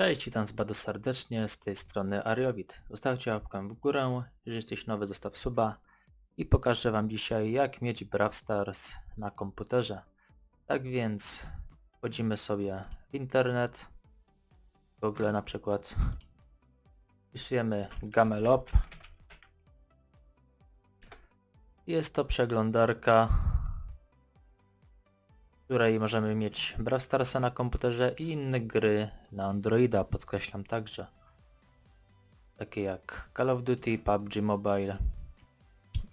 Cześć, witam z bardzo serdecznie, z tej strony Ariowit. Zostawcie łapkę w górę, jeżeli jesteś nowy zostaw suba i pokażę wam dzisiaj jak mieć Brawl Stars na komputerze. Tak więc wchodzimy sobie w internet, w ogóle na przykład wpisujemy Gamelop. Jest to przeglądarka której możemy mieć Brawl Starsa na komputerze i inne gry na Androida, podkreślam także. Takie jak Call of Duty, PUBG Mobile.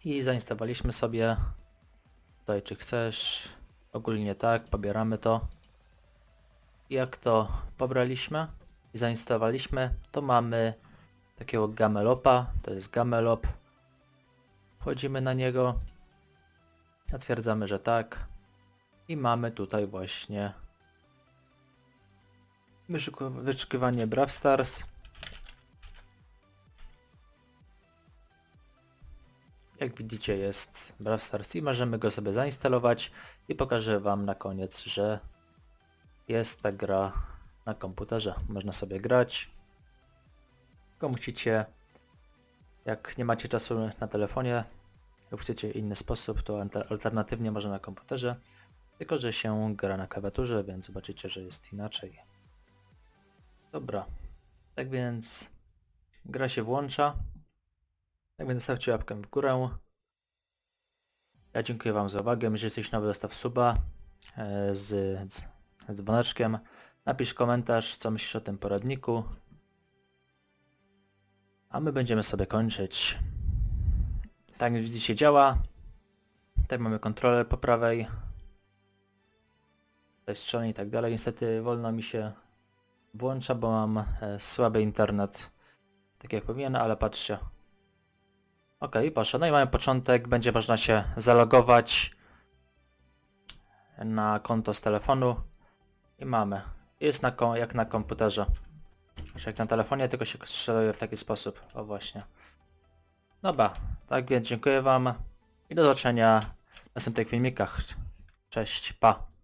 I zainstalowaliśmy sobie tutaj czy chcesz, ogólnie tak, pobieramy to. Jak to pobraliśmy i zainstalowaliśmy, to mamy takiego Gamelopa, to jest Gamelop. Wchodzimy na niego, zatwierdzamy, że tak. I mamy tutaj właśnie wyszukiwanie Brawl Stars. Jak widzicie jest Brawl Stars i możemy go sobie zainstalować i pokażę wam na koniec, że jest ta gra na komputerze. Można sobie grać. Tylko musicie, jak nie macie czasu na telefonie lub chcecie inny sposób, to alter- alternatywnie można na komputerze. Tylko, że się gra na klawiaturze, więc zobaczycie, że jest inaczej. Dobra. Tak więc gra się włącza. Tak więc zostawcie łapkę w górę. Ja dziękuję wam za uwagę. Jeżeli jesteś nowy, zostaw suba e, z, z, z dzwoneczkiem. Napisz komentarz, co myślisz o tym poradniku. A my będziemy sobie kończyć. Tak jak widzicie działa. Tutaj mamy kontrolę po prawej tutaj strzelanie i tak dalej. Niestety wolno mi się włącza, bo mam e, słaby internet. Tak jak powinien, ale patrzcie. Ok, proszę. No i mamy początek. Będzie można się zalogować na konto z telefonu. I mamy. Jest na jak na komputerze. Jak na telefonie, tylko się strzeluje w taki sposób. O właśnie. Dobra, tak więc dziękuję wam i do zobaczenia w następnych filmikach. Cześć, pa.